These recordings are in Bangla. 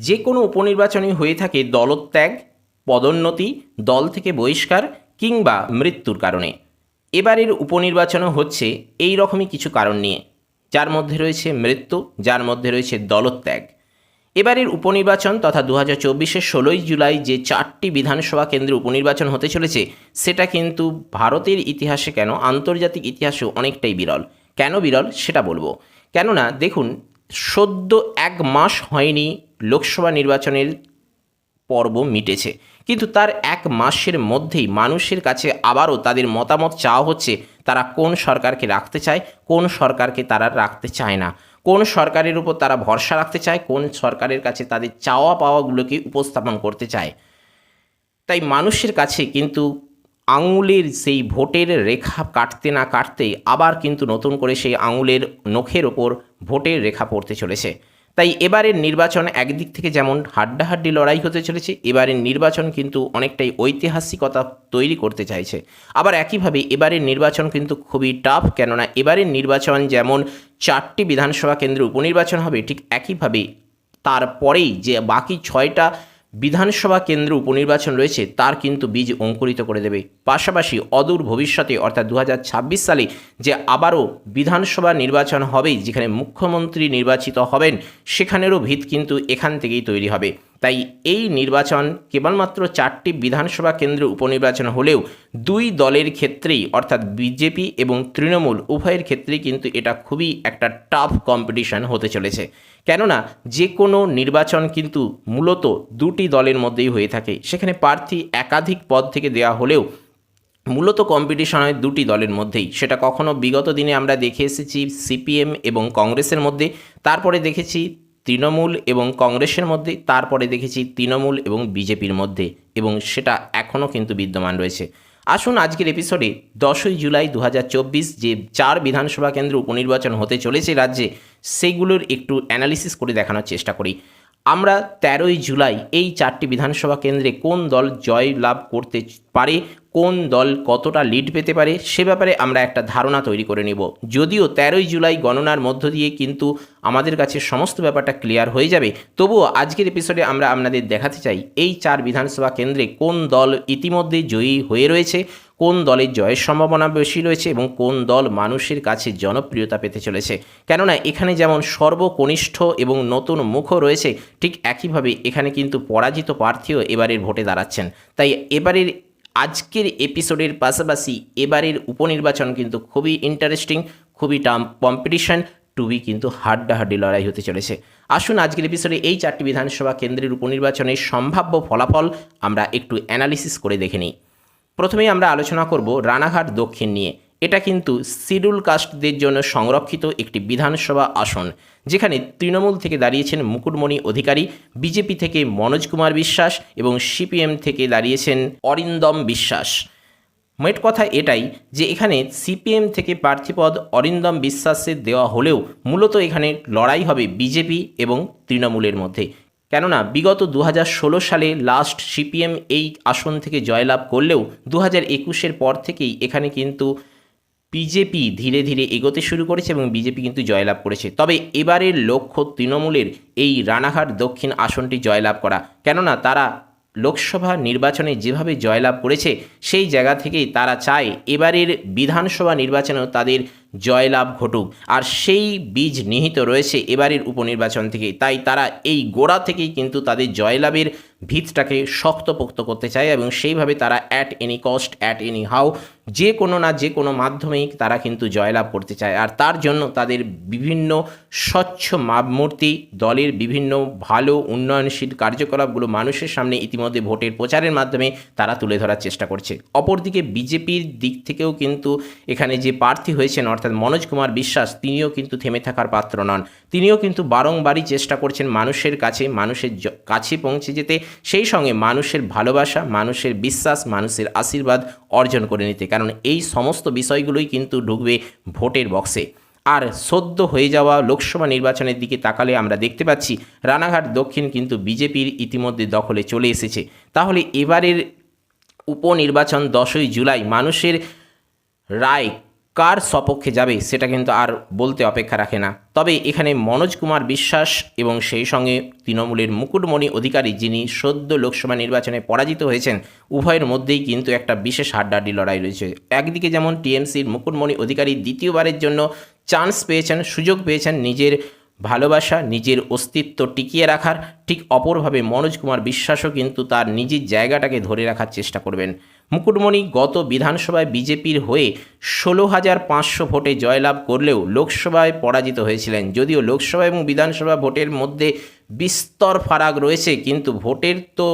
যে কোনো উপনির্বাচনই হয়ে থাকে দলত্যাগ, পদোন্নতি, দল থেকে বহিষ্কার কিংবা মৃত্যুর কারণে। এবারের উপনির্বাচনও হচ্ছে এই রকমই কিছু কারণ নিয়ে। যার মধ্যে রয়েছে মৃত্যু, যার মধ্যে রয়েছে দলত্যাগ। এবারের উপনির্বাচন তথা দু হাজার চব্বিশের ষোলোই জুলাই যে চারটি বিধানসভা কেন্দ্রে উপনির্বাচন হতে চলেছে, সেটা কিন্তু ভারতের ইতিহাসে কেন, আন্তর্জাতিক ইতিহাসেও অনেকটাই বিরল। কেন বিরল সেটা বলব। কেননা দেখুন সদ্য এক মাস হয়নি লোকসভা নির্বাচনের পর্ব মিটেছে। কিন্তু তার এক মাসের মধ্যেই মানুষের কাছে আবারও তাদের মতামত চাওয়া হচ্ছে, তারা কোন সরকারকে রাখতে চায়, কোন সরকারকে তারা রাখতে চায় না। কোন সরকারের উপর তারা ভরসা রাখতে চায়, কোন সরকারের কাছে তাদের চাওয়া পাওয়াগুলোকে উপস্থাপন করতে চায়। তাই মানুষের কাছে কিন্তু আঙুলের সেই ভোটের রেখা কাটতে না কাটতেই আবার কিন্তু নতুন করে সেই আঙুলের নখের ওপর ভোটের রেখা পড়তে চলেছে। তাই এবারের নির্বাচন একদিক থেকে যেমন হাড্ডাহাড্ডি লড়াই হতে চলেছে, এবারের নির্বাচন কিন্তু অনেকটাই ঐতিহাসিকতা তৈরি করতে চাইছে। আবার একইভাবে এবারের নির্বাচন কিন্তু খুবই টাফ কেননা এবারের নির্বাচন যেমন চারটি বিধানসভা কেন্দ্রে উপনির্বাচন হবে, ঠিক একইভাবে তারপরেই যে বাকি ছয়টা বিধানসভা কেন্দ্র উপনির্বাচন রয়েছে, তার কিন্তু বীজ অঙ্কুরিত করে দেবে। পাশাপাশি অদূর ভবিষ্যতে, অর্থাৎ দু হাজার ছাব্বিশ সালে যে আবারও বিধানসভা নির্বাচন হবে যেখানে মুখ্যমন্ত্রী নির্বাচিত হবেন, সেখানেরও ভিত কিন্তু এখান থেকেই তৈরি হবে। তাই এই নির্বাচন কেবলমাত্র চারটি বিধানসভা কেন্দ্র উপনির্বাচন হলেও দুই দলের ক্ষেত্রেই, অর্থাৎ বিজেপি এবং তৃণমূল, উভয়ের ক্ষেত্রেই কিন্তু এটা খুবই একটা টাফ কম্পিটিশন হতে চলেছে। কেননা যে কোনো নির্বাচন কিন্তু মূলত দুটি দলের মধ্যেই হয়ে থাকে। সেখানে প্রার্থী একাধিক পদ থেকে দেওয়া হলেও মূলত কম্পিটিশন হয় দুটি দলের মধ্যেই। সেটা কখনো বিগত দিনে আমরা দেখে এসেছি, সিপিএম এবং কংগ্রেসের মধ্যে। তারপরে দেখেছি তৃণমূল এবং কংগ্রেসের মধ্যে, তারপরে দেখেছি তৃণমূল এবং বিজেপির মধ্যে, এবং সেটা এখনও কিন্তু বিদ্যমান রয়েছে। আসুন আজকের এপিসোডে দশই জুলাই দু হাজার চব্বিশ যে চার বিধানসভা কেন্দ্র উপনির্বাচন হতে চলেছে রাজ্যে, সেগুলোর একটু অ্যানালিসিস করে দেখানোর চেষ্টা করি। আমরা তেরোই জুলাই এই চারটি বিধানসভা কেন্দ্রে কোন দল জয় লাভ করতে পারে কোন দল কতটা লিড পেতে পারে, সে ব্যাপারে আমরা একটা ধারণা তৈরি করে নেব। যদিও তেরোই জুলাই গণনার মধ্য দিয়ে কিন্তু আমাদের কাছে সমস্ত ব্যাপারটা ক্লিয়ার হয়ে যাবে, তবুও আজকের এপিসোডে আমরা আপনাদের দেখাতে চাই, এই চার বিধানসভা কেন্দ্রে কোন দল ইতিমধ্যে জয়ী হয়ে রয়েছে, কোন দলের জয়ের সম্ভাবনা বেশি রয়েছে এবং কোন দল মানুষের কাছে জনপ্রিয়তা পেতে চলেছে। কেননা এখানে যেমন সর্বকনিষ্ঠ এবং নতুন মুখও রয়েছে, ঠিক একইভাবে এখানে কিন্তু পরাজিত প্রার্থীও এবারের ভোটে দাঁড়াচ্ছেন। তাই এবারের আজকের এপিসোডের পাশাপাশি এবারের উপনির্বাচন কিন্তু খুবই ইন্টারেস্টিং খুবই টাম কম্পিটিশন টুবি কিন্তু হাড্ডাহাড্ডি লড়াই হতে চলেছে। আসুন আজকের এপিসোডে এই চারটি বিধানসভা কেন্দ্রের উপনির্বাচনের সম্ভাব্য ফলাফল আমরা একটু অ্যানালিসিস করে দেখে নিই। প্রথমেই আমরা আলোচনা করব রানাঘাট দক্ষিণ নিয়ে। এটা কিন্তু শিডিউল কাস্টদের জন্য সংরক্ষিত একটি বিধানসভা আসন, যেখানে তৃণমূল থেকে দাঁড়িয়েছেন মুকুটমণি অধিকারী, বিজেপি থেকে মনোজ কুমার বিশ্বাস এবং সিপিএম থেকে দাঁড়িয়েছেন অরিন্দম বিশ্বাস। মেট কথা এটাই যে এখানে সিপিএম থেকে প্রার্থীপদ অরিন্দম বিশ্বাসের দেওয়া হলেও মূলত এখানে লড়াই হবে বিজেপি এবং তৃণমূলের মধ্যে। কেননা বিগত দু হাজার ষোলো সালে লাস্ট সিপিএম এই আসন থেকে জয়লাভ করলেও দু হাজার পর থেকেই এখানে কিন্তু বিজেপি ধীরে ধীরে এগোতে শুরু করেছে এবং বিজেপি কিন্তু জয়লাভ করেছে। তবে এবারের লক্ষ্য তৃণমূলের এই রানাঘাট দক্ষিণ আসনটি জয়লাভ করা। কেননা তারা লোকসভা নির্বাচনে যেভাবে জয়লাভ করেছে, সেই জায়গা থেকেই তারা চায় এবারের বিধানসভা নির্বাচনেও তাদের জয়লাভ ঘটুক। আর সেই বীজ নিহিত রয়েছে এবারের উপনির্বাচন থেকে তাই তারা এই গোড়া থেকেই কিন্তু তাদের জয়লাভের ভিতটাকে শক্তপোক্ত করতে চায় এবং সেইভাবে তারা at any cost at any how যে কোনো না যে কোনো মাধ্যমেই তারা কিন্তু জয়লাভ করতে চায়। আর তার জন্য তাদের বিভিন্ন স্বচ্ছ মাপমূর্তি, দলের বিভিন্ন ভালো উন্নয়নশীল কার্যকলাপগুলো মানুষের সামনে ইতিমধ্যে ভোটের প্রচারের মাধ্যমে তারা তুলে ধরার চেষ্টা করছে। অপরদিকে বিজেপির দিক থেকেও কিন্তু এখানে যে প্রার্থী হয়েছেন, অর্থাৎ মনোজ কুমার বিশ্বাস, তিনিও কিন্তু থেমে থাকার পাত্র নন। তিনিও কিন্তু বারংবারই চেষ্টা করছেন মানুষের কাছে মানুষের কাছে পৌঁছে যেতে। সেই সঙ্গে মানুষের ভালোবাসা, মানুষের বিশ্বাস, মানুষের আশীর্বাদ অর্জন করে নিতে। কারণ এই সমস্ত বিষয়গুলোই কিন্তু ঢুকবে ভোটের বক্সে আর সদ্য হয়ে যাওয়া লোকসভা নির্বাচনের দিকে তাকালে আমরা দেখতে পাচ্ছি, রানাঘাট দক্ষিণ কিন্তু বিজেপির ইতিমধ্যে দখলে চলে এসেছে। তাহলে এবারের উপনির্বাচন দশই জুলাই মানুষের রায় কার সপক্ষে যাবে সেটা কিন্তু আর বলতে অপেক্ষা রাখে না। তবে এখানে মনোজ কুমার বিশ্বাস এবং সেই সঙ্গে তৃণমূলের মুকুটমণি অধিকারী যিনি সদ্য লোকসভা নির্বাচনে পরাজিত হয়েছেন, উভয়ের মধ্যেই কিন্তু একটা বিশেষ হাড্ডাহাড্ডি লড়াই রয়েছে। একদিকে যেমন টিএমসির মুকুটমণি অধিকারী দ্বিতীয়বারের জন্য চান্স পেয়েছেন, সুযোগ পেয়েছেন নিজের ভালোবাসা, নিজের অস্তিত্ব টিকিয়ে রাখার, ঠিক অপরভাবে মনোজ কুমার বিশ্বাসও কিন্তু তার নিজের জায়গাটাকে ধরে রাখার চেষ্টা করবেন। মুকুটমণি গত বিধানসভায় বিজেপির হয়ে ষোলো হাজার পাঁচশো ভোটে জয়লাভ করলেও লোকসভায় পরাজিত হয়েছিলেন। যদিও লোকসভা এবং বিধানসভা ভোটের মধ্যে বিস্তর ফারাক রয়েছে, কিন্তু ভোটের তো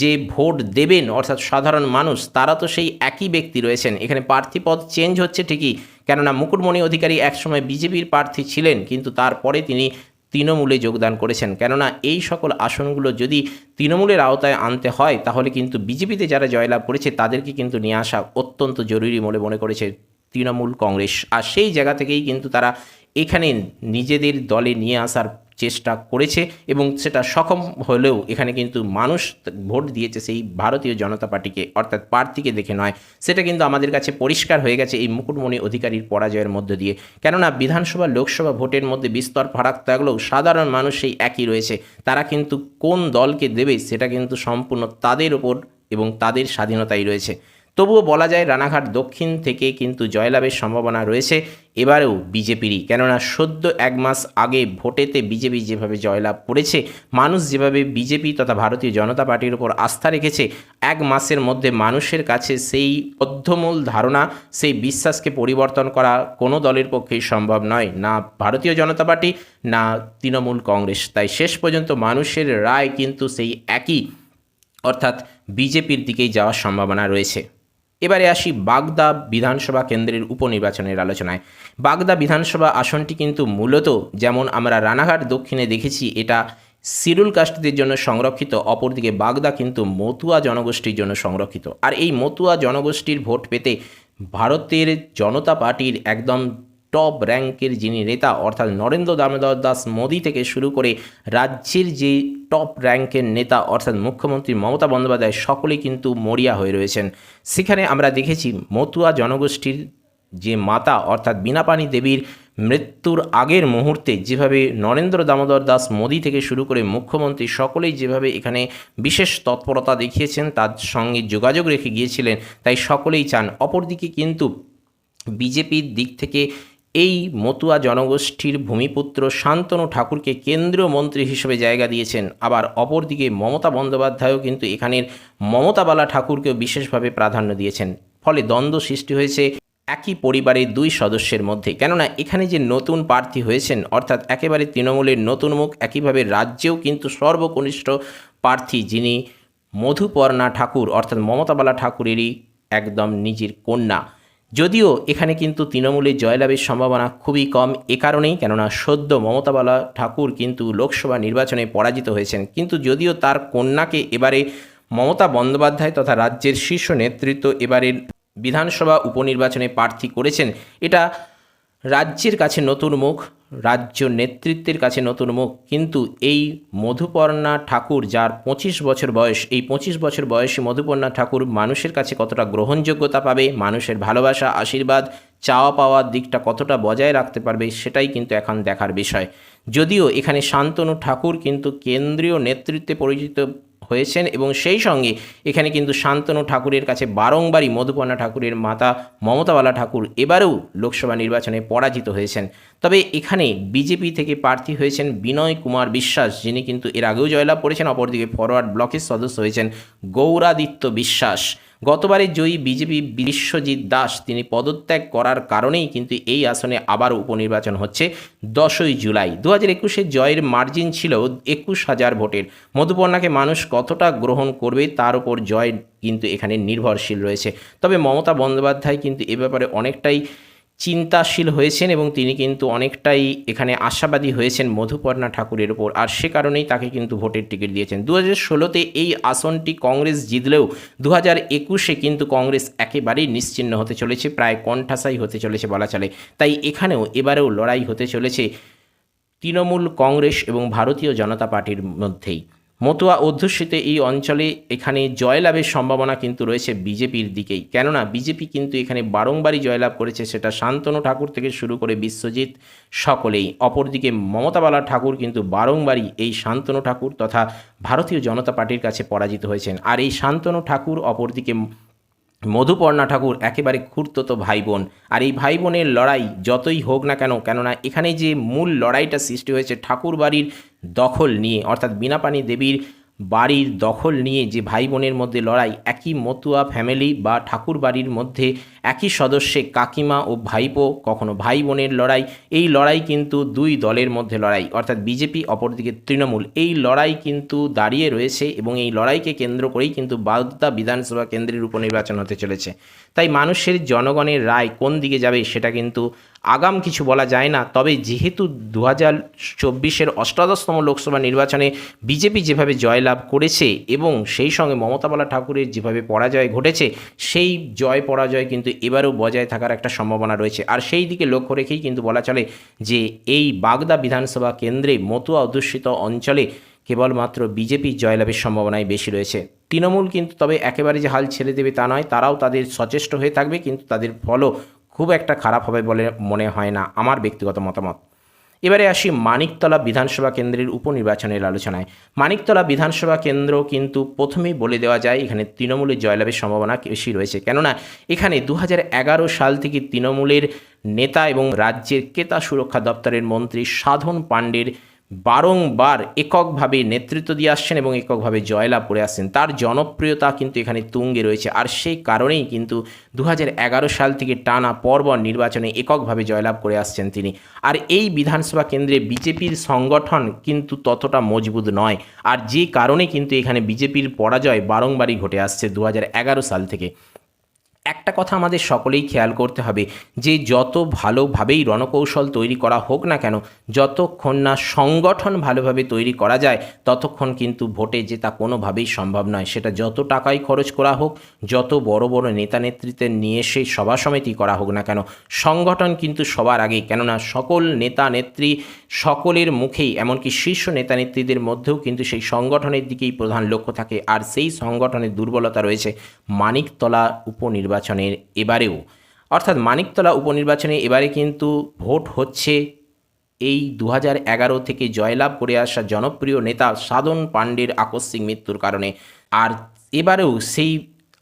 যে ভোট দেবেন, অর্থাৎ সাধারণ মানুষ, তারা তো সেই একই ব্যক্তি রয়েছেন। এখানে প্রার্থীপদ চেঞ্জ হচ্ছে ঠিকই, কেননা মুকুটমণি অধিকারী একসময় বিজেপির প্রার্থী ছিলেন, কিন্তু তারপরে তিনি তৃণমূলে যোগদান করেছেন। কেননা এই সকল আসনগুলো যদি তৃণমূলের আওতায় আনতে হয়, তাহলে কিন্তু বিজেপিতে যারা জয়লাভ করেছে, তাদেরকে কিন্তু নিয়ে আসা অত্যন্ত জরুরি বলে মনে করেছে তৃণমূল কংগ্রেস। আর সেই জায়গা থেকেই কিন্তু তারা এখানে নিজেদের দলে নিয়ে আসার চেষ্টা করেছে এবং সেটা সক্ষম হলেও এখানে কিন্তু মানুষ ভোট দিয়েছে সেই ভারতীয় জনতা পার্টিকে, অর্থাৎ প্রার্থীকে দেখে নয়। সেটা কিন্তু আমাদের কাছে পরিষ্কার হয়ে গেছে এই মুকুটমণি অধিকারীর পরাজয়ের মধ্য দিয়ে। কেননা বিধানসভা, লোকসভা ভোটের মধ্যে বিস্তর ফারাক থাকলেও সাধারণ মানুষ সেই একই রয়েছে। তারা কিন্তু কোন দলকে দেবে সেটা কিন্তু সম্পূর্ণ তাদের ওপর এবং তাদের স্বাধীনতাই রয়েছে। তবুও বলা যায় রানাঘাট দক্ষিণ থেকে কিন্তু জয়লাভের সম্ভাবনা রয়েছে। এবারেও বিজেপিরই। কেননা সদ্য এক মাস আগে ভোটেতে বিজেপি যেভাবে জয়লাভ করেছে, মানুষ যেভাবে বিজেপি তথা ভারতীয় জনতা পার্টির উপর আস্থা রেখেছে, এক মাসের মধ্যে মানুষের কাছে সেই অধ্যমূল ধারণা, সেই বিশ্বাসকে পরিবর্তন করা কোনো দলের পক্ষেই সম্ভব নয়। না ভারতীয় জনতা পার্টি, না তৃণমূল কংগ্রেস। তাই শেষ পর্যন্ত মানুষের রায় কিন্তু সেই একই। অর্থাৎ বিজেপির দিকেই যাওয়ার সম্ভাবনা রয়েছে। এবারে আসি বাগদা বিধানসভা কেন্দ্রের উপনির্বাচনের আলোচনায়। বাগদা বিধানসভা আসনটি কিন্তু মূলত যেমন আমরা রানাঘাট দক্ষিণে দেখেছি, এটা সিরুল কাস্টদের জন্য সংরক্ষিত, অপরদিকে বাগদা কিন্তু মতুয়া জনগোষ্ঠীর জন্য সংরক্ষিত। আর এই মতুয়া জনগোষ্ঠীর ভোট পেতে ভারতের জনতা পার্টির একদম টপ র্যাঙ্কের যিনি নেতা, অর্থাৎ নরেন্দ্র দামোদর দাস মোদি থেকে শুরু করে রাজ্যের যে টপ র্যাঙ্কের নেতা, অর্থাৎ মুখ্যমন্ত্রী মমতা বন্দ্যোপাধ্যায়, সকলেই কিন্তু মরিয়া হয়ে রয়েছেন। সেখানে আমরা দেখেছি মতুয়া জনগোষ্ঠীর যে মাতা, অর্থাৎ বীণাপানি দেবীর মৃত্যুর আগের মুহূর্তে যেভাবে নরেন্দ্র দামোদর দাস মোদি থেকে শুরু করে মুখ্যমন্ত্রী সকলেই যেভাবে এখানে বিশেষ তৎপরতা দেখিয়েছেন, তার সঙ্গে যোগাযোগ রেখে গিয়েছিলেন, তাই সকলেই চান। অপরদিকে কিন্তু বিজেপির দিক থেকে এই মতুয়া জনগোষ্ঠীর ভূমিপুত্র শান্তনু ঠাকুরকে কেন্দ্রীয় মন্ত্রী হিসেবে জায়গা দিয়েছেন। আবার অপরদিকে মমতা বন্দ্যোপাধ্যায়ও কিন্তু এখানের মমতাবালা ঠাকুরকেও বিশেষভাবে প্রাধান্য দিয়েছেন। ফলে দ্বন্দ্ব সৃষ্টি হয়েছে একই পরিবারের দুই সদস্যের মধ্যে। কেননা এখানে যে নতুন প্রার্থী হয়েছেন, অর্থাৎ একেবারে তৃণমূলের নতুন মুখ, একইভাবে রাজ্যেও কিন্তু সর্বকনিষ্ঠ প্রার্থী যিনি মধুপর্ণা ঠাকুর, অর্থাৎ মমতাবালা ঠাকুরেরই একদম নিজের কন্যা। যদিও এখানে কিন্তু তৃণমূলের জয়লাভের সম্ভাবনা খুবই কম এ কারণেই, কেননা সদ্য মমতাবালা ঠাকুর কিন্তু লোকসভা নির্বাচনে পরাজিত হয়েছেন। কিন্তু যদিও তার কন্যাকে এবারে মমতা বন্দ্যোপাধ্যায় তথা রাজ্যের শীর্ষ নেতৃত্ব এবারের বিধানসভা উপনির্বাচনে প্রার্থী করেছেন, এটা রাজ্যের কাছে নতুন মুখ। রাজ্য নেতৃত্বের কাছে নতুন মুখ। কিন্তু এই মধুপর্ণা ঠাকুর, যার পঁচিশ বছর বয়স, এই পঁচিশ বছর বয়সী মধুপর্ণা ঠাকুর মানুষের কাছে কতটা গ্রহণযোগ্যতা পাবে, মানুষের ভালোবাসা, আশীর্বাদ, চাওয়া পাওয়ার দিকটা কতটা বজায় রাখতে পারবে, সেটাই কিন্তু এখন দেখার বিষয়। যদিও এখানে শান্তনু ঠাকুর কিন্তু কেন্দ্রীয় নেতৃত্বে পরিচিত হয়েছেন এবং সেই সঙ্গে এখানে কিন্তু শান্তনু ঠাকুরের কাছে বারংবারই মধুপর্ণা ঠাকুরের মাতা মমতাওয়ালা ঠাকুর এবারেও লোকসভা নির্বাচনে পরাজিত হয়েছেন। তবে এখানে বিজেপি থেকে প্রার্থী হয়েছেন বিনয় কুমার বিশ্বাস, যিনি কিন্তু এর আগেও জয়লাভ করেছেন, অপরদিকে ফরওয়ার্ড ব্লকের সদস্য হয়েছেন গৌরাদিত্য বিশ্বাস। গতবারের জয়ী বিজেপি বিশ্বজিৎ দাস তিনি পদত্যাগ করার কারণেই কিন্তু এই আসনে আবার উপনির্বাচন হচ্ছে দশই জুলাই। দু হাজার একুশে জয়ের মার্জিন ছিল একুশ হাজার ভোটের। মধুপর্ণাকে মানুষ কতটা গ্রহণ করবে তার উপর জয় কিন্তু এখানে নির্ভরশীল রয়েছে। তবে মমতা বন্দ্যোপাধ্যায় কিন্তু এ ব্যাপারে অনেকটাই চিন্তাশীল হয়েছেন এবং তিনি কিন্তু অনেকটাই এখানে আশাবাদী হয়েছেন মধুপর্ণা ঠাকুরের ওপর আর সে কারণেই তাকে কিন্তু ভোটের টিকিট দিয়েছেন। দু হাজার ষোলোতে এই আসনটি কংগ্রেস জিতলেও দু হাজার একুশে কিন্তু কংগ্রেস একেবারেই নিশ্চিন্ন হতে চলেছে, প্রায় কণ্ঠাসাই হতে চলেছে বলা চলে। তাই এখানেও এবারেও লড়াই হতে চলেছে তৃণমূল কংগ্রেস এবং ভারতীয় জনতা পার্টির মধ্যেই। মতুয়া অধ্যুষিত এই অঞ্চলে এখানে জয়লাভের সম্ভাবনা কিন্তু রয়েছে বিজেপির দিকেই। কেননা বিজেপি কিন্তু এখানে বারংবারই জয়লাভ করেছে, সেটা শান্তনু ঠাকুর থেকে শুরু করে বিশ্বজিৎ সকলেই। অপরদিকে মমতাবালা ঠাকুর কিন্তু বারংবারই এই শান্তনু ঠাকুর তথা ভারতীয় জনতা পার্টির কাছে পরাজিত হয়েছেন। আর এই শান্তনু ঠাকুর অপরদিকে মধুপর্ণা ঠাকুর একেবারে খুঁড়তো ভাই বোন আর এই ভাই বোনের লড়াই যতই হোক না কেন, কেননা এখানে যে মূল লড়াইটা সৃষ্টি হয়েছে ঠাকুর বাড়ির দখল নিয়ে, অর্থাৎ বিনাপানি দেবীর বাড়ির দখল নিয়ে যে ভাই বোনের মধ্যে লড়াই, একই মতুয়া ফ্যামিলি বা ঠাকুর বাড়ির মধ্যে একই সদস্যে কাকিমা ও ভাইপো, কখনো ভাই বোনের লড়াই, এই লড়াই কিন্তু দুই দলের মধ্যে লড়াই। অর্থাৎ বিজেপি, অপরদিকে তৃণমূল। এই লড়াই কিন্তু দাঁড়িয়ে রয়েছে এবং এই লড়াইকে কেন্দ্র করেই কিন্তু বাগদা বিধানসভা কেন্দ্রের উপনির্বাচন হতে চলেছে। তাই মানুষের জনগণের রায় কোন দিকে যাবে সেটা কিন্তু আগাম কিছু বলা যায় না। তবে যেহেতু দু হাজার চব্বিশের অষ্টাদশতম লোকসভা নির্বাচনে বিজেপি যেভাবে জয়লাভ করেছে এবং সেই সঙ্গে মমতাবালা ঠাকুরের যেভাবে পরাজয় ঘটেছে, সেই জয় পরাজয় কিন্তু এবারও বজায় থাকার একটা সম্ভাবনা রয়েছে। আর সেই দিকে লক্ষ্য রেখেই কিন্তু বলা চলে যে, এই বাগদা বিধানসভা কেন্দ্রে মতুয়া অধ্যুষিত অঞ্চলে কেবলমাত্র বিজেপির জয়লাভের সম্ভাবনাই বেশি রয়েছে। তৃণমূল কিন্তু তবে একেবারে যে হাল ছেড়ে দেবে তা নয়, তারাও তাদের সচেষ্ট হয়ে থাকবে, কিন্তু তাদের ফলও খুব একটা খারাপ হবে বলে মনে হয় না আমার ব্যক্তিগত মতামত। এবারে আসি মানিকতলা বিধানসভা কেন্দ্রের উপনির্বাচনের আলোচনায়। মানিকতলা বিধানসভা কেন্দ্র কিন্তু প্রথমেই বলে দেওয়া যায়, এখানে তৃণমূলের জয়লাভের সম্ভাবনা বেশি রয়েছে। কেননা, এখানে দু হাজার এগারো সাল থেকে তৃণমূলের নেতা এবং রাজ্যের ক্রেতা সুরক্ষা দপ্তরের মন্ত্রী সাধন পাণ্ডের বারংবার এককভাবে নেতৃত্ব দিয়ে আসছেন এবং এককভাবে জয়লাভ করে আসছেন। তার জনপ্রিয়তা কিন্তু এখানে তুঙ্গে রয়েছে। আর সেই কারণেই কিন্তু দু হাজার এগারো সাল থেকে টানা পরপর নির্বাচনে এককভাবে জয়লাভ করে আসছেন তিনি। আর এই বিধানসভা কেন্দ্রে বিজেপির সংগঠন কিন্তু ততটা মজবুত নয়। আর যে কারণে কিন্তু এখানে বিজেপির পরাজয় বারংবারই ঘটে আসছে দু হাজার এগারো সাল থেকে। একটা কথা আমাদের সকলেই খেয়াল করতে হবে, যে যত ভালোভাবেই রণকৌশল তৈরি করা হোক না কেন, যতক্ষণ না সংগঠন ভালোভাবে তৈরি করা যায়, ততক্ষণ কিন্তু ভোটে জেতা কোনোভাবেই সম্ভব নয়। সেটা যত টাকাই খরচ করা হোক, যত বড় বড় নেতা নেতৃত্বে নিয়ে এসে সভা সমিতি করা হোক না কেন, সংগঠন কিন্তু সবার আগে কেননা সকল নেতা নেত্রী সকলের মুখেই, এমনকি শীর্ষ নেতা নেত্রীদের মধ্যেও কিন্তু সেই সংগঠনের দিকেই প্রধান লক্ষ্য থাকে। আর সেই সংগঠনের দুর্বলতা রয়েছে। মানিকতলা উপনির্বাচনের এবারেও। অর্থাৎ মানিকতলা উপনির্বাচনে এবারে কিন্তু ভোট হচ্ছে এই দু এগারো থেকে জয়লাভ করে আসা জনপ্রিয় নেতা সাধন পাণ্ডের আকস্মিক মৃত্যুর কারণে। আর এবারেও সেই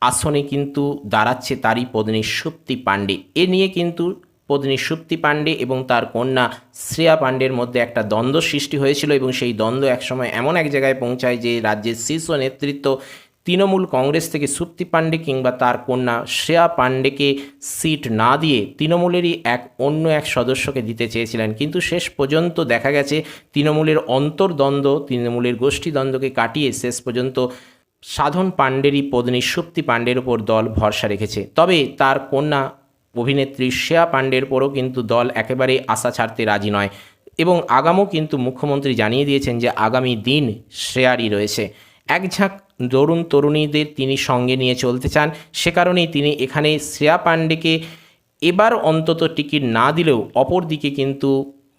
আসনে কিন্তু দাঁড়াচ্ছে তারই পত্নী সুপ্তি পাণ্ডে। এ নিয়ে কিন্তু পত্নী সুপ্তি পাণ্ডে এবং তার কন্যা শ্রেয়া পাণ্ডের মধ্যে একটা দ্বন্দ্ব সৃষ্টি হয়েছিল এবং সেই দ্বন্দ্ব একসময় এমন এক জায়গায় পৌঁছায় যে রাজ্যের শীর্ষ নেতৃত্ব তৃণমূল কংগ্রেস থেকে সুপ্তি পাণ্ডে কিংবা তার কন্যা শ্রেয়া পাণ্ডেকে সিট না দিয়ে তৃণমূলেরই এক অন্য এক সদস্যকে দিতে চেয়েছিলেন। কিন্তু শেষ পর্যন্ত দেখা গেছে তৃণমূলের অন্তর্দ্বন্দ্ব, তৃণমূলের গোষ্ঠীদ্বন্দ্বকে কাটিয়ে শেষ পর্যন্ত সাধন পাণ্ডেরই পত্নী সুপ্তি পাণ্ডের ওপর দল ভরসা রেখেছে। তবে তার কন্যা অভিনেত্রী শ্রেয়া পাণ্ডের পরও কিন্তু দল একেবারেই আশা ছাড়তে রাজি নয় এবং আগামও কিন্তু মুখ্যমন্ত্রী জানিয়ে দিয়েছেন যে আগামী দিন শ্রেয়ারই রয়েছে। এক ঝাঁক তরুণ তরুণীদের তিনি সঙ্গে নিয়ে চলতে চান। সে কারণেই তিনি এখানে শ্রেয়া পাণ্ডেকে এবার অন্তত টিকিট না দিলেও অপরদিকে কিন্তু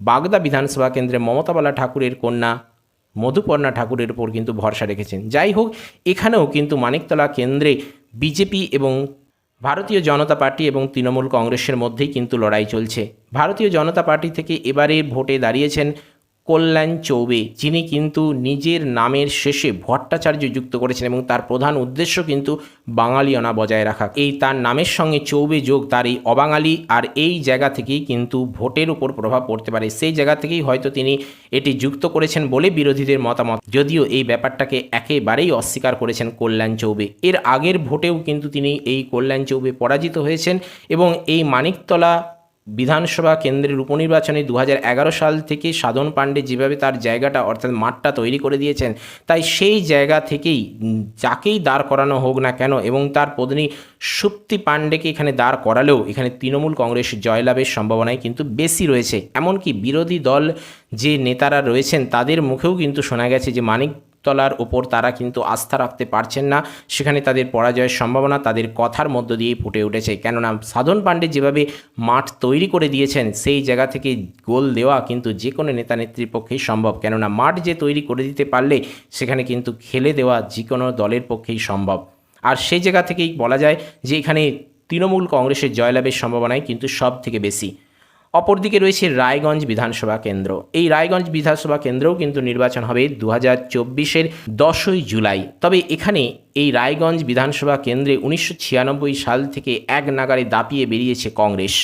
বাগদা বিধানসভা কেন্দ্রে মমতাবালা ঠাকুরের কন্যা, মধুপর্ণা ঠাকুরের উপর কিন্তু ভরসা রেখেছেন। যাই হোক, এখানেও কিন্তু মানিকতলা কেন্দ্রে বিজেপি এবং ভারতীয় জনতা পার্টি এবং তৃণমূল কংগ্রেসের মধ্যেই কিন্তু লড়াই চলছে। ভারতীয় জনতা পার্টি থেকে এবারে ভোটে দাঁড়িয়েছেন কল্যাণ চৌবে, যিনি কিন্তু নিজের নামের শেষে ভট্টাচার্য যুক্ত করেছেন এবং তার প্রধান উদ্দেশ্য কিন্তু বাঙালিয়ানা বজায় রাখা। এই তার নামের সঙ্গে চৌবে যোগ তার এই অবাঙালি আর এই জায়গা থেকেই কিন্তু ভোটের উপর প্রভাব পড়তে পারে। সেই জায়গা থেকেই হয়তো তিনি এটি যুক্ত করেছেন বলে বিরোধীদের মতামত। যদিও এই ব্যাপারটাকে একেবারেই অস্বীকার করেছেন কল্যাণ চৌবে। এর আগের ভোটেও কিন্তু তিনি এই কল্যাণ চৌবে পরাজিত হয়েছেন এবং এই মানিকতলা বিধানসভা কেন্দ্রের উপনির্বাচনে দু হাজার এগারো সাল থেকে সাধন পাণ্ডে যেভাবে তার জায়গাটা, অর্থাৎ মাঠটা তৈরি করে দিয়েছেন, তাই সেই জায়গা থেকেই যাকেই দাঁড় করানো হোক না কেন এবং তার পত্নী সুপ্তি পাণ্ডেকে এখানে দাঁড় করালেও এখানে তৃণমূল কংগ্রেস জয়লাভের সম্ভাবনায় কিন্তু বেশি রয়েছে। এমনকি বিরোধী দল যে নেতারা রয়েছেন, তাদের মুখেও কিন্তু শোনা গেছে যে মানিক তলার ওপর তারা কিন্তু আস্থা রাখতে পারছেন না। সেখানে তাদের পরাজয়ের সম্ভাবনা তাদের কথার মধ্য দিয়েই ফুটে উঠেছে। কেননা সাধন পাণ্ডে যেভাবে মাঠ তৈরি করে দিয়েছেন, সেই জায়গা থেকে গোল দেওয়া কিন্তু যে কোনো নেতা নেত্রীর পক্ষেই সম্ভব। কেননা মাঠ যে তৈরি করে দিতে পারলে, সেখানে কিন্তু খেলে দেওয়া যে কোনো দলের পক্ষেই সম্ভব। আর সেই জায়গা থেকেই বলা যায় যে, এখানে তৃণমূল কংগ্রেসের জয়লাভের সম্ভাবনাই কিন্তু সব থেকে বেশি। অপরদিকে রয়েছে রায়গঞ্জ বিধানসভা কেন্দ্র। এই রায়গঞ্জ বিধানসভা কেন্দ্রও কিন্তু নির্বাচন হবে দু হাজার চব্বিশের দশই জুলাই। তবে এখানে এই রায়গঞ্জ বিধানসভা কেন্দ্রে উনিশশো ছিয়ানব্বই সাল থেকে এক নাগারে দাপিয়ে বেরিয়েছে কংগ্রেস।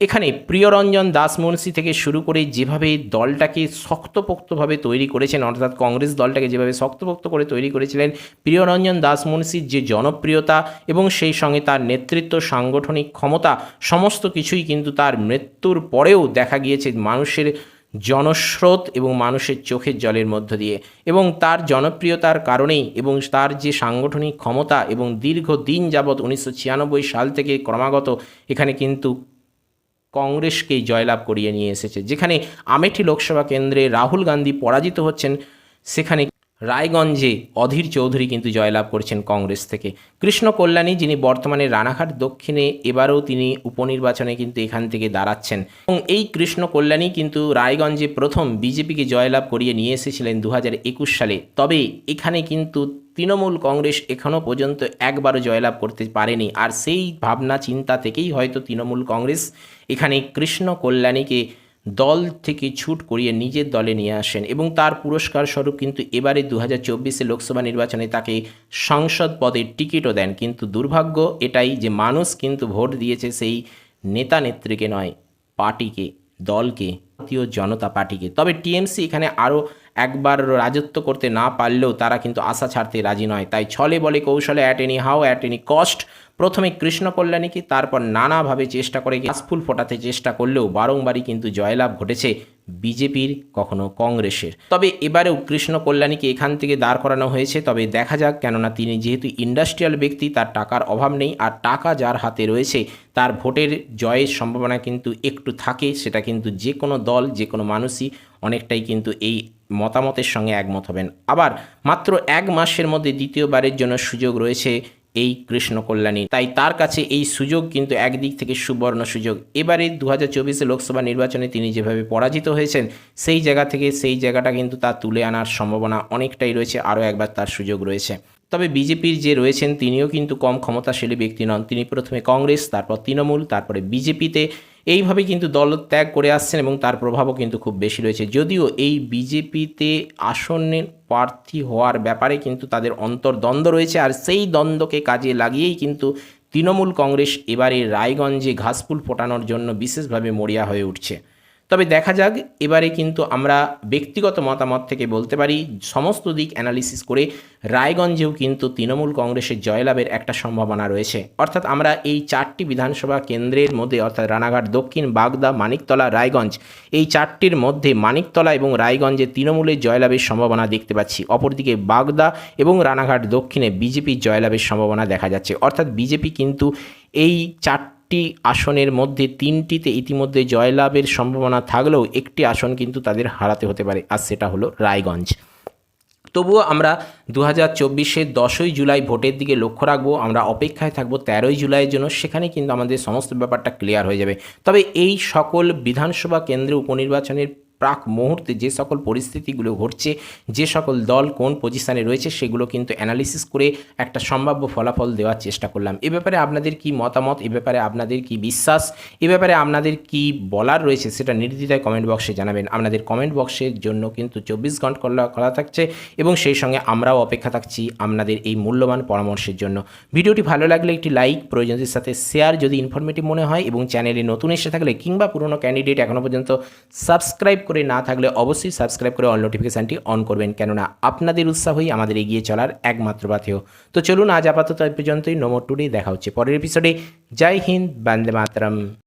এখানে প্রিয়রঞ্জন দাস মুন্সি থেকে শুরু করে যেভাবে দলটাকে শক্তপোক্তভাবে তৈরি করেছেন, অর্থাৎ কংগ্রেস দলটাকে যেভাবে শক্তপোক্ত করে তৈরি করেছিলেন, প্রিয়রঞ্জন দাস মুন্সির যে জনপ্রিয়তা এবং সেই সঙ্গে তার নেতৃত্ব, সাংগঠনিক ক্ষমতা, সমস্ত কিছুই কিন্তু তার মৃত্যুর পরেও দেখা গিয়েছে মানুষের জনস্রোত এবং মানুষের চোখের জলের মধ্য দিয়ে। এবং তার জনপ্রিয়তার কারণেই এবং তার যে সাংগঠনিক ক্ষমতা এবং দীর্ঘ দিন যাবৎ উনিশশো ছিয়ানব্বই সাল থেকে ক্রমাগত এখানে কিন্তু কংগ্রেসকেই জয়লাভ করিয়ে নিয়ে এসেছে। যেখানে আমেঠি লোকসভা কেন্দ্রে রাহুল গান্ধী পরাজিত হচ্ছেন সেখানে রায়গঞ্জে অধীর চৌধুরী কিন্তু জয়লাভ করেছেন কংগ্রেস থেকে। কৃষ্ণ কল্যাণী, যিনি বর্তমানে রানাঘাট দক্ষিণে, এবারও তিনি উপনির্বাচনে কিন্তু এখান থেকে দাঁড়াচ্ছেন। এবং এই কৃষ্ণ কল্যাণী কিন্তু রায়গঞ্জে প্রথম বিজেপিকে জয়লাভ করিয়ে নিয়ে এসেছিলেন দু হাজার একুশ সালে। তবে এখানে কিন্তু তৃণমূল কংগ্রেস এখনও পর্যন্ত একবারও জয়লাভ করতে পারেনি। আর সেই ভাবনা, চিন্তা থেকেই হয়তো তৃণমূল কংগ্রেস এখানে কৃষ্ণ কল্যাণীকে দল থেকে ছুট করিয়ে নিজের দলে নিয়ে আসেন এবং তার পুরস্কার স্বরূপ কিন্তু এবারে দু হাজার লোকসভা নির্বাচনে তাকে সংসদ পদের টিকিটও দেন। কিন্তু দুর্ভাগ্য এটাই যে মানুষ কিন্তু ভোট দিয়েছে সেই নেতা নেত্রীকে নয়, পার্টিকে, দলকে ভারতীয় জনতা পার্টিকে। তবে টিএমসি এখানে আরও একবার রাজত্ব করতে না পারলেও তারা কিন্তু আশা ছাড়তে রাজি নয়। তাই ছলে বলে কৌশলে at any how at any cost প্রথমে কৃষ্ণ কল্যাণীকে তারপর নানাভাবে চেষ্টা করে গাছফুল ফোটাতে চেষ্টা করলেও বারংবারই কিন্তু জয়লাভ ঘটেছে বিজেপির, কখনো কংগ্রেসের। তবে এবারেও কৃষ্ণ কল্যাণীকে এখান থেকে দাঁড় করানো হয়েছে, তবে দেখা যাক, কেননা তিনি যেহেতু ইন্ডাস্ট্রিয়াল ব্যক্তি, তার টাকার অভাব নেই, আর টাকা যার হাতে রয়েছে, তার ভোটের জয়ের সম্ভাবনা কিন্তু একটু থাকে, সেটা কিন্তু যে কোনো দল, যে কোনো মানুষই অনেকটাই কিন্তু এই মতামতের সঙ্গে একমত হবেন। আবার মাত্র এক মাসের মধ্যে দ্বিতীয়বারের জন্য সুযোগ রয়েছে এই কৃষ্ণ কল্যাণী তাই তার কাছে এই সুযোগ কিন্তু একদিক থেকে সুবর্ণ সুযোগ। এবারে দু হাজার লোকসভা নির্বাচনে তিনি যেভাবে পরাজিত হয়েছেন, সেই জায়গা থেকে সেই জায়গাটা কিন্তু তা তুলে আনার সম্ভাবনা অনেকটাই রয়েছে, আরও একবার তার সুযোগ রয়েছে। তবে বিজেপির যে রয়েছেন, তিনিও কিন্তু কম ক্ষমতাশালী ব্যক্তি নন। তিনি প্রথমে কংগ্রেস, তারপর তৃণমূল, তারপরে বিজেপিতে। এইভাবে কিন্তু দল ত্যাগ করে আসছেন এবং তার প্রভাবও কিন্তু খুব বেশি রয়েছে। যদিও এই বিজেপিতে আসনের প্রার্থী হওয়ার ব্যাপারে কিন্তু তাদের অন্তর্দ্বন্দ্ব রয়েছে আর সেই দ্বন্দ্বকে কাজে লাগিয়েই কিন্তু তৃণমূল কংগ্রেস এবারে রায়গঞ্জে ঘাসফুল ফোটানোর জন্য বিশেষভাবে মরিয়া হয়ে উঠছে। তবে দেখা যাক, এবারে কিন্তু আমরা ব্যক্তিগত মতামত থেকে বলতে পারি, সমস্ত দিক অ্যানালিসিস করে রায়গঞ্জেও কিন্তু তৃণমূল কংগ্রেসের জয়লাভের একটা সম্ভাবনা রয়েছে। অর্থাৎ আমরা এই চারটি বিধানসভা কেন্দ্রের মধ্যে, অর্থাৎ রানাঘাট, দক্ষিণ, বাগদা, মানিকতলা, রায়গঞ্জ, এই চারটির মধ্যে মানিকতলা এবং রায়গঞ্জে তৃণমূলের জয়লাভের সম্ভাবনা দেখতে পাচ্ছি। অপরদিকে বাগদা এবং রানাঘাট দক্ষিণে বিজেপির জয়লাভের সম্ভাবনা দেখা যাচ্ছে। অর্থাৎ বিজেপি কিন্তু এই চারটি চারটি আসনের মধ্যে তিনটিতে ইতিমধ্যে জয়লাভের সম্ভাবনা থাকলেও একটি আসন কিন্তু তাদের হারাতে হতে পারে, আর সেটা হলো রায়গঞ্জ। তবুও আমরা দু হাজার চব্বিশের দশই জুলাই ভোটের দিকে লক্ষ্য রাখব, আমরা অপেক্ষায় থাকব তেরোই জুলাইয়ের জন্য, সেখানে কিন্তু আমাদের সমস্ত ব্যাপারটা ক্লিয়ার হয়ে যাবে। তবে এই সকল বিধানসভা কেন্দ্রে উপনির্বাচনের প্রাক মুহূর্তে যে সকল পরিস্থিতিগুলো ঘটছে, যে সকল দল কোন পজিশানে রয়েছে, সেগুলো কিন্তু অ্যানালিসিস করে একটা সম্ভাব্য ফলাফল দেওয়ার চেষ্টা করলাম। এ ব্যাপারে আপনাদের কি মতামত? এ ব্যাপারে আপনাদের কি বিশ্বাস? এ ব্যাপারে আপনাদের কি বলার রয়েছে, সেটা নির্দ্বিধায় কমেন্ট বক্সে জানাবেন। আপনাদের কমেন্ট বক্সের জন্য কিন্তু চব্বিশ ঘণ্টা খোলা থাকছে এবং সেই সঙ্গে আমরাও অপেক্ষা থাকছি আপনাদের এই মূল্যবান পরামর্শের জন্য। ভিডিওটি ভালো লাগলে একটি লাইক প্রয়োজনদের সাথে শেয়ার যদি ইনফরমেটিভ মনে হয় এবং চ্যানেলে নতুন এসে থাকলে কিংবা পুরনো ক্যান্ডিডেট এখনও পর্যন্ত সাবস্ক্রাইব করে না থাকলে অবশ্যই সাবস্ক্রাইব করে অল নোটিফিকেশানটি অন করবেন। কেননা আপনাদের উৎসাহই আমাদের এগিয়ে চলার একমাত্র পাথেয়। তো চলুন আজ আপাতত এই পর্যন্তই। নম্বর টুডে দেখা হচ্ছে পরের এপিসোডে জয় হিন্দ। বন্দে মাতরম।